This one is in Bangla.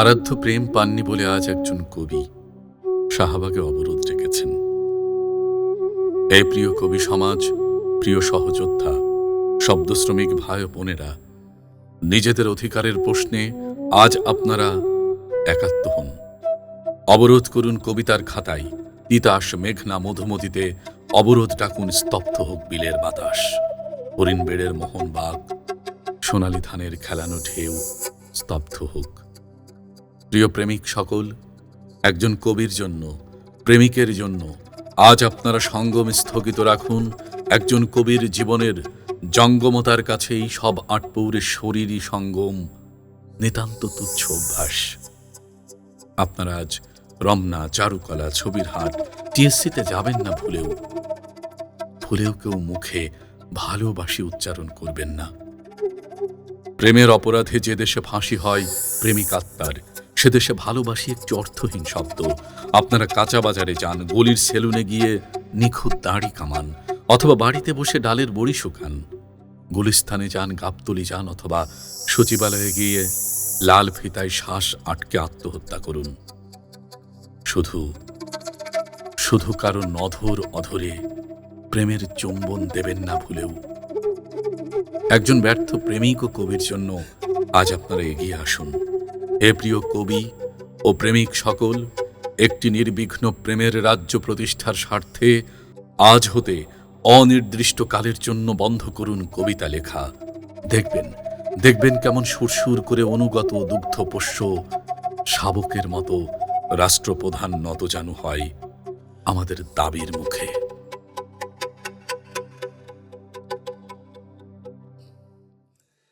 আরাধ্য প্রেম পাননি বলে আজ একজন কবি শাহবাগে অবরোধ রেখেছেন এই প্রিয় কবি সমাজ, প্রিয় সহযোদ্ধা, শব্দশ্রমিক ভাই বোনেরা, নিজেদের অধিকারের প্রশ্নে আজ আপনারা একাত্ম হন। অবরোধ করুন কবিতার খাতায়, তিতাস মেঘনা মধুমতিতে অবরোধ ডাকুন স্তব্ধ হোক বিলের বাতাস। হরিণ বেড়ের মোহন বাগ সোনালি ধানের খেলানো ঢেউ স্তব্ধ হোক প্রিয় প্রেমিক সকল, একজন কবির জন্য, প্রেমিকের জন্য আজ আপনারা সঙ্গম স্থগিত রাখুন একজন কবির জীবনের জঙ্গমতার কাছেই সব আটপৌরের শরীরই সঙ্গম, নিতান্ত তুচ্ছ অভ্যাস। আপনারা আজ রমনা, চারুকলা, ছবির হাট, টিএসসিতে যাবেন না ভুলেও ভুলেও কেউ মুখে ভালোবাসি উচ্চারণ করবেন না। প্রেমের অপরাধে যে দেশে ফাঁসি হয়, প্রেমিক আত্মার সে দেশে ভালোবাসি একটি অর্থহীন শব্দ। আপনারা কাঁচা বাজারে যান, গলির সেলুনে গিয়ে নিখুঁত দাড়ি কামান, অথবা বাড়িতে বসে ডালের বড়ি শুকান। গুলিস্থানে যান, গাবতলি যান, অথবা সচিবালয়ে গিয়ে লাল ফিতায় শ্বাস আটকে আত্মহত্যা করুন। শুধু শুধু কারও নধর অধরে প্রেমের চুম্বন দেবেন না ভুলেও। একজন ব্যর্থ প্রেমিক ও কবির জন্য আজ আপনারা এগিয়ে আসুন। হে প্রিয় কবি ও প্রেমিক সকল, একটি নির্বিঘ্ন প্রেমের রাজ্য প্রতিষ্ঠার স্বার্থে আজ হতে অনির্দিষ্ট কালের জন্য বন্ধ করুন কবিতা লেখা। দেখবেন দেখবেন কেমন সুরসুর করে অনুগত দুগ্ধ পোষ্য শাবকের মতো রাষ্ট্রপ্রধান নতজানু হয় আমাদের দাবির মুখে।